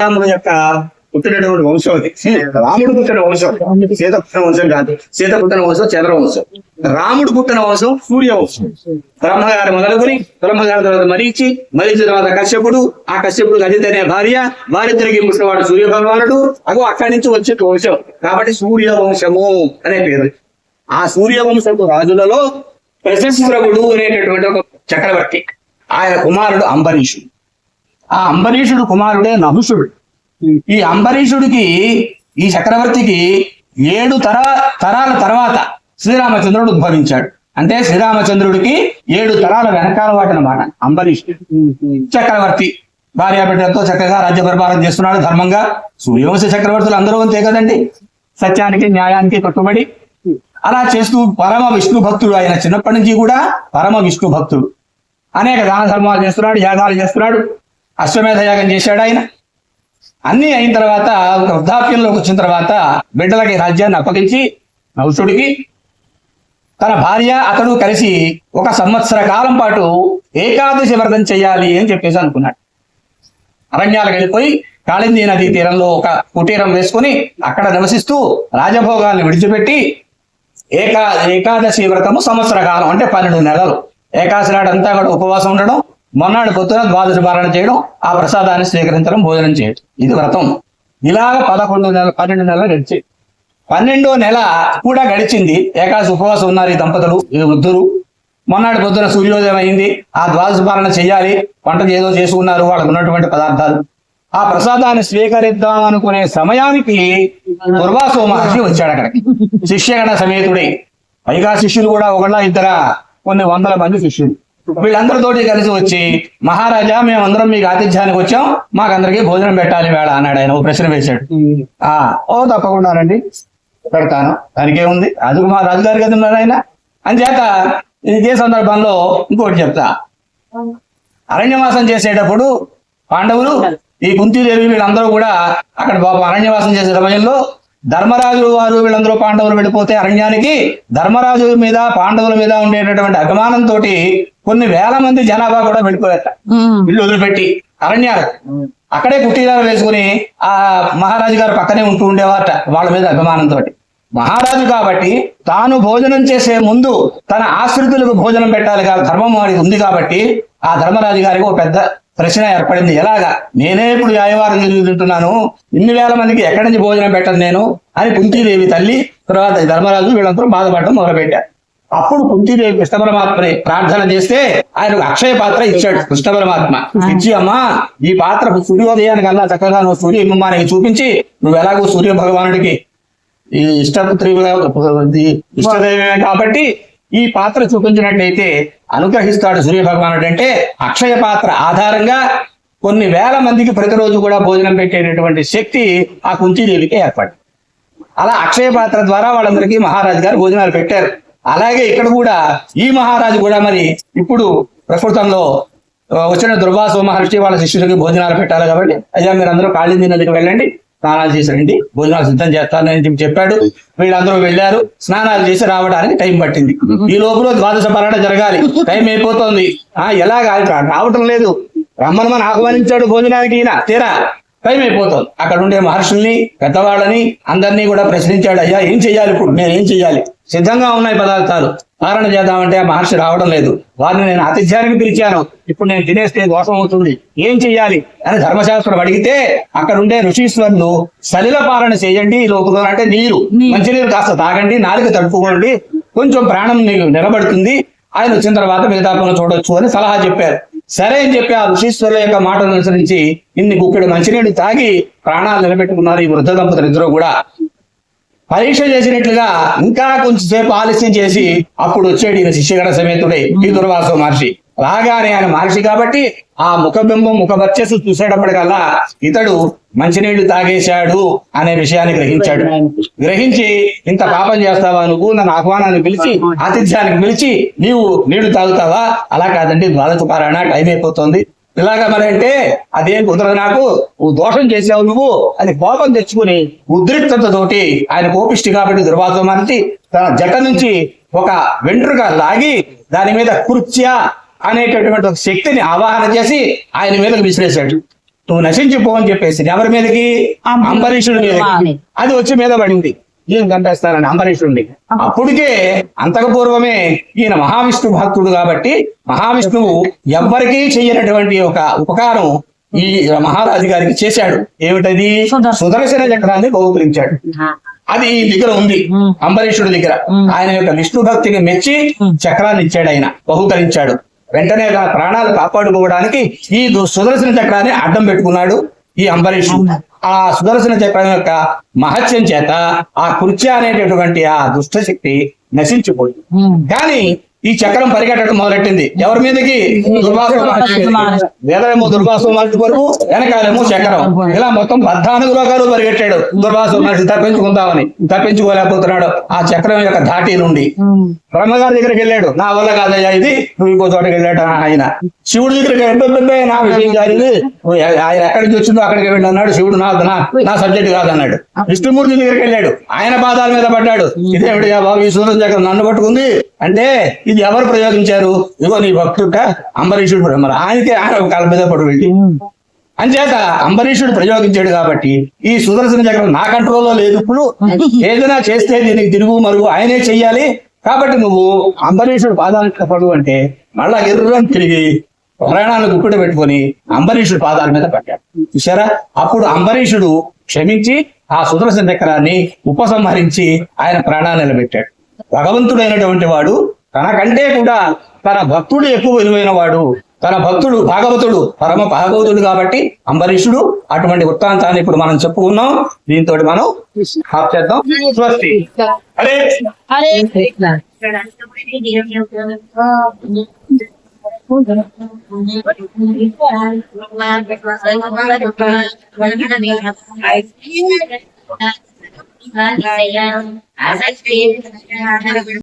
రాముడు యొక్క పుట్టినటువంటి వంశం అది. రాముడు పుట్టిన వంశం. సీత పుట్టిన వంశం కాదు. సీత పుట్టిన వంశం చంద్ర వంశం. రాముడు పుట్టిన వంశం సూర్య వంశం. బ్రహ్మగారి మొదలుకొని బ్రహ్మగారి తర్వాత మరీచి మరీచి తర్వాత కశ్యపుడు ఆ కశ్యపుడు అజిత్ అనే భార్య వారిద్దరికి పుట్టినవాడు సూర్య భగవానుడు అగో అక్కడి నుంచి వచ్చే వంశం. కాబట్టి సూర్య వంశము అనే పేరు. ఆ సూర్య వంశపు రాజులలో ప్రశస్త్రవుడు అనేటటువంటి ఒక చక్రవర్తి. ఆయన కుమారుడు అంబరీషుడు. ఆ అంబరీషుడు కుమారుడే నహుషుడు. ఈ అంబరీషుడికి ఈ చక్రవర్తికి ఏడు తర తరాల తర్వాత శ్రీరామచంద్రుడు ఉద్భవించాడు. అంటే శ్రీరామచంద్రుడికి ఏడు తరాల వెనకాల వాటనమాట అంబరీష్. చక్రవర్తి భార్యాబిడ్డలతో చక్కగా రాజ్య పరిపాలన చేస్తున్నాడు ధర్మంగా. సూర్యవంశ చక్రవర్తులు అందరూ అంతే కదండి. సత్యానికి న్యాయానికి కట్టుబడి. అలా చేస్తూ పరమ విష్ణు భక్తుడు ఆయన చిన్నప్పటి నుంచి కూడా పరమ విష్ణు భక్తుడు. అనేక దాన ధర్మాలు చేస్తున్నాడు యాగాలు చేస్తున్నాడు. అశ్వమేధ యాగం చేశాడు ఆయన. అన్నీ అయిన తర్వాత వృద్ధాప్యంలోకి వచ్చిన తర్వాత బిడ్డలకి రాజ్యాన్ని అప్పగించి నౌషుడికి తన భార్య అతడు కలిసి ఒక సంవత్సర కాలం పాటు ఏకాదశి వ్రతం చేయాలి అని చెప్పేసి అనుకున్నాడు. అరణ్యాలకు వెళ్ళిపోయి కాళింది నది తీరంలో ఒక కుటీరం వేసుకొని అక్కడ నివసిస్తూ రాజభోగాల్ని విడిచిపెట్టి ఏకా ఏకాదశి వ్రతము సంవత్సర కాలం అంటే పన్నెండు నెలలు. ఏకాశి నాడు అంతా కూడా ఉపవాసం ఉండడం మొన్నాడు పొద్దున ద్వాదశ పాలన చేయడం ఆ ప్రసాదాన్ని స్వీకరించడం భోజనం చేయడం. ఇది వ్రతం. ఇలాగ పదకొండు నెలలు పన్నెండు నెలలు గడిచి. పన్నెండో నెల కూడా గడిచింది. ఏకాదశి ఉపవాసం ఉన్నారు ఈ దంపతులు ఈ వృద్ధులు. మొన్నటి పొద్దున సూర్యోదయం అయింది. ఆ ద్వాదశ పాలన చేయాలి. వంటకు ఏదో చేసుకున్నారు వాళ్ళకు ఉన్నటువంటి పదార్థాలు. ఆ ప్రసాదాన్ని స్వీకరిద్దాం అనుకునే సమయానికి దుర్వాసో మహర్షి వచ్చాడు అక్కడికి. శిష్యగణ సమేతుడే. పైగా శిష్యులు కూడా ఒకళ్ళ ఇద్దర కొన్ని వందల మంది శిష్యులు. వీళ్ళందరితోటి కలిసి వచ్చి మహారాజా మేమందరం మీకు ఆతిథ్యానికి వచ్చాం. మాకందరికీ భోజనం పెట్టాలి వేళ అన్నాడు ఆయన. ఓ ప్రశ్న వేశాడు. ఆ ఓ తప్పకుండా రండి. పెడతాను. దానికే ఉంది అది మా రాజుగారు కదా ఉన్నారు ఆయన. అంచేత ఇదే సందర్భంలో ఇంకోటి చెప్తా. అరణ్యవాసం చేసేటప్పుడు పాండవులు ఈ కుంతీదేవి వీళ్ళందరూ కూడా అక్కడ పాపం అరణ్యవాసం చేసే సమయంలో ధర్మరాజు వారు వీళ్ళందరూ పాండవులు వెళ్ళిపోతే అరణ్యానికి ధర్మరాజు మీద పాండవుల మీద ఉండేటటువంటి అభిమానంతో కొన్ని వేల మంది జనాభా కూడా వెళ్ళిపోయారట. ఇల్లు వదిలిపెట్టి అరణ్యాలు. అక్కడే కుటీరాలు వేసుకుని ఆ మహారాజు గారు పక్కనే ఉంటూ ఉండేవారట వాళ్ళ మీద అభిమానంతో మహారాజు కాబట్టి తాను భోజనం చేసే ముందు తన ఆశ్రితులకు భోజనం పెట్టాలి కాదు ధర్మం ఉంది కాబట్టి ఆ ధర్మరాజు గారికి ఒక పెద్ద ప్రశ్న ఏర్పడింది. ఎలాగా? నేనే ఇప్పుడు యాయవారం తింటున్నాను. ఇన్ని వేల మందికి ఎక్కడి నుంచి భోజనం పెట్టదు నేను? అని కుంతీదేవి తల్లి తర్వాత ధర్మరాజు వీళ్ళందరూ బాధపడడం మొదలుపెట్టారు. అప్పుడు కుంతీదేవి కృష్ణ పరమాత్మని ప్రార్థన చేస్తే ఆయనకు అక్షయ పాత్ర ఇచ్చాడు కృష్ణ పరమాత్మ. ఇచ్చి అమ్మా ఈ పాత్ర సూర్యోదయానికి అలా చక్కగా నువ్వు సూర్య బింబానికి చూపించి నువ్వు ఎలాగో సూర్య భగవానుడికి ఈ ఇష్టపుత్రి ఇష్టదైవమే కాబట్టి ఈ పాత్ర చూపించినట్లయితే అనుగ్రహిస్తాడు సూర్య భగవానుడు అంటే అక్షయ పాత్ర ఆధారంగా కొన్ని వేల మందికి ప్రతిరోజు కూడా భోజనం పెట్టేటటువంటి శక్తి ఆ కుంతీదేవికి ఏర్పడింది. అలా అక్షయ పాత్ర ద్వారా వాళ్ళందరికీ మహారాజు గారు భోజనాలు పెట్టారు. అలాగే ఇక్కడ కూడా ఈ మహారాజు కూడా మరి ఇప్పుడు ప్రకృతంలో వచ్చిన దుర్వాస మహర్షి వాళ్ళ శిష్యులకి భోజనాలు పెట్టాలి కాబట్టి అయ్యా మీరు అందరూ కాళింది నదికి వెళ్ళండి. స్నానాలు చేసి రండి భోజనాలు సిద్ధం చేస్తానని చెప్పి చెప్పాడు. వీళ్ళందరూ వెళ్ళారు. స్నానాలు చేసి రావడానికి టైం పట్టింది. ఈ లోపల ద్వాదశ పాలన జరగాలి. టైం అయిపోతుంది. ఆ ఎలాగా? రావటం లేదు. రమ్మనమని ఆహ్వానించాడు భోజనానికి ఈయన. తీరా. టైం అయిపోతుంది అక్కడ ఉండే మహర్షుల్ని పెద్దవాళ్ళని అందరినీ కూడా ప్రశ్నించాడు అయ్యా ఏం చెయ్యాలి ఇప్పుడు? నేను ఏం చెయ్యాలి? సిద్ధంగా ఉన్నాయి పదార్థాలు. పాలన చేద్దామంటే ఆ మహర్షి రావడం లేదు. వారిని నేను ఆతిథ్యానికి పిలిచాను. ఇప్పుడు నేను తినేస్తే దోషం అవుతుంది. ఏం చెయ్యాలి? అని ధర్మశాస్త్రం అడిగితే అక్కడ ఉండే ఋషీశ్వరులు సలిల పాలన చేయండి ఈ లోపల అంటే నీరు. మంచినీరు కాస్త తాగండి నాలుక తడుపుకోండి. కొంచెం ప్రాణం నిలబడుతుంది. ఆయన వచ్చిన తర్వాత మిగతా పనులు చూడొచ్చు అని సలహా చెప్పారు. సరే అని చెప్పి ఆ ఋషీశ్వరుల యొక్క మాటను అనుసరించి ఇన్ని గుప్పెడు మంచినీళ్ళు తాగి ప్రాణాలు నిలబెట్టుకున్నారు ఈ వృద్ధ దంపతులు ఇద్దరు కూడా. పరీక్ష చేసినట్లుగా ఇంకా కొంచెం సేపు ఆలస్యం చేసి అప్పుడు వచ్చాడు ఈయన శిష్యగడ సమేతుడే ఈ దుర్వాస మహర్షి. రాగానే ఆయన మహర్షి కాబట్టి ఆ ముఖబింబం ముఖ వర్చస్సు చూసేటప్పటికల్లా ఇతడు మంచినీళ్ళు తాగేశాడు అనే విషయాన్ని గ్రహించాడు. గ్రహించి ఇంత పాపం చేస్తావా నువ్వు? నన్ను ఆహ్వానాన్ని పిలిచి ఆతిథ్యానికి పిలిచి నీవు నీళ్ళు తాగుతావా? అలా కాదండి ద్వాదశ పారాయణ టైం అయిపోతుంది. ఇలాగా మరి అంటే అదేం కుదరదు నాకు. నువ్వు దోషం చేసావు నువ్వు. అని కోపం తెచ్చుకుని ఉద్రిక్తతతోటి ఆయన కోపిష్టి కాబట్టి దుర్వాసం మనిషి తన జట నుంచి ఒక వెంట్రుక లాగి దాని మీద కుర్చ్యా అనేటటువంటి ఒక శక్తిని ఆవాహన చేసి ఆయన మీదకు విసిరేశాడు. నువ్వు నశించిపో అని చెప్పేసి ఎవరి మీదకి? అంబరీషుడి అంబరీషుడి మీద. అది వచ్చి మీద పడింది. ఈయన చంపేస్తానని అంబరీషుడిని. అప్పటికే అంతకు పూర్వమే ఈయన మహావిష్ణు భక్తుడు కాబట్టి మహావిష్ణువు ఎవ్వరికీ చెయ్యనటువంటి ఒక ఉపకారం ఈ మహారాజు గారికి చేశాడు. ఏమిటది? సుదర్శన. చక్రాన్ని బహుకరించాడు. అది ఈ దగ్గర ఉంది. అంబరీషుడి దగ్గర. ఆయన యొక్క విష్ణు భక్తికి మెచ్చి. చక్రాన్ని ఇచ్చాడు ఆయన. బహుకరించాడు. వెంటనే ప్రాణాలు కాపాడుకోవడానికి ఈ దు- సుదర్శన చక్రాన్ని అడ్డం పెట్టుకున్నాడు ఈ అంబరీషుడు ఆ సుదర్శన చక్రం యొక్క మహత్యం చేత ఆ కృత్య అనేటటువంటి ఆ దుష్టశక్తి నశించిపోయింది. కానీ ఈ చక్రం పరిగెట్టడం మొదలెట్టింది. ఎవరి మీదకి? దుర్వాసు. వేదమేమో దుర్వాసు మహర్షి కొరకు వెనకాలేమో చక్రం. ఇలా మొత్తం పద్నాలుగు లోకాలు పరిగెట్టాడు దుర్వాసు మహర్షి. తప్పించుకుందామని. తప్పించుకోలేకపోతున్నాడు. ఆ చక్రం యొక్క ధాటి నుండి. బ్రహ్మగారి దగ్గరికి వెళ్ళాడు. నా వల్ల కాదయ్యా ఇది. నువ్వు ఇంకో చోటకి వెళ్ళాడు ఆయన. శివుడి దగ్గరికి "అబ్బబ్బబ్బే, నా విషయం. నువ్వు ఆయన ఎక్కడి నుంచి వచ్చిందో అక్కడికి వెళ్ళి అన్నాడు. శివుడు నా నా సబ్జెక్ట్ కాదన్నాడు. విష్ణుమూర్తి దగ్గరికి వెళ్ళాడు. ఆయన పాదాల మీద పడ్డాడు. ఇదేమిటి బాబు? ఈ సూర్యుని దగ్గర నన్ను పట్టుకుంది. అంటే ఇది ఎవరు ప్రయోగించారు? ఇదిగో నీ భక్తుట అంబరీషుడు మరి ఆయనకే ఆయన కాళ్ళ మీద పడు వెళ్ళి. అంచేత అంబరీషుడు ప్రయోగించాడు కాబట్టి ఈ సుదర్శన చక్రం నా కంట్రోల్లో లేదు. ఇప్పుడు ఏదైనా చేస్తే దీనికి తిరుగు మరుగు ఆయనే చెయ్యాలి. కాబట్టి నువ్వు అంబరీషుడు పాదాలకు పడు అంటే మళ్ళా ఎర్రని తిరిగి ప్రాణాలు గుప్పిట పెట్టుకొని అంబరీషుడు పాదాల మీద పడ్డాడు. చూసారా అప్పుడు అంబరీషుడు క్షమించి ఆ సుదర్శన చక్రాన్ని ఉపసంహరించి ఆయన ప్రాణాలు నిలబెట్టాడు. భగవంతుడైనటువంటి వాడు తనకంటే కూడా తన భక్తుడు ఎక్కువ విలువైన వాడు. తన భక్తుడు భాగవతుడు పరమ భాగవతుడు కాబట్టి అంబరీషుడు అటువంటి వృత్తాంతాన్ని ఇప్పుడు మనం చెప్పుకున్నాం. దీంతో మనం ఆప్ చేద్దాం. స్వస్తి. అరే அசக்தி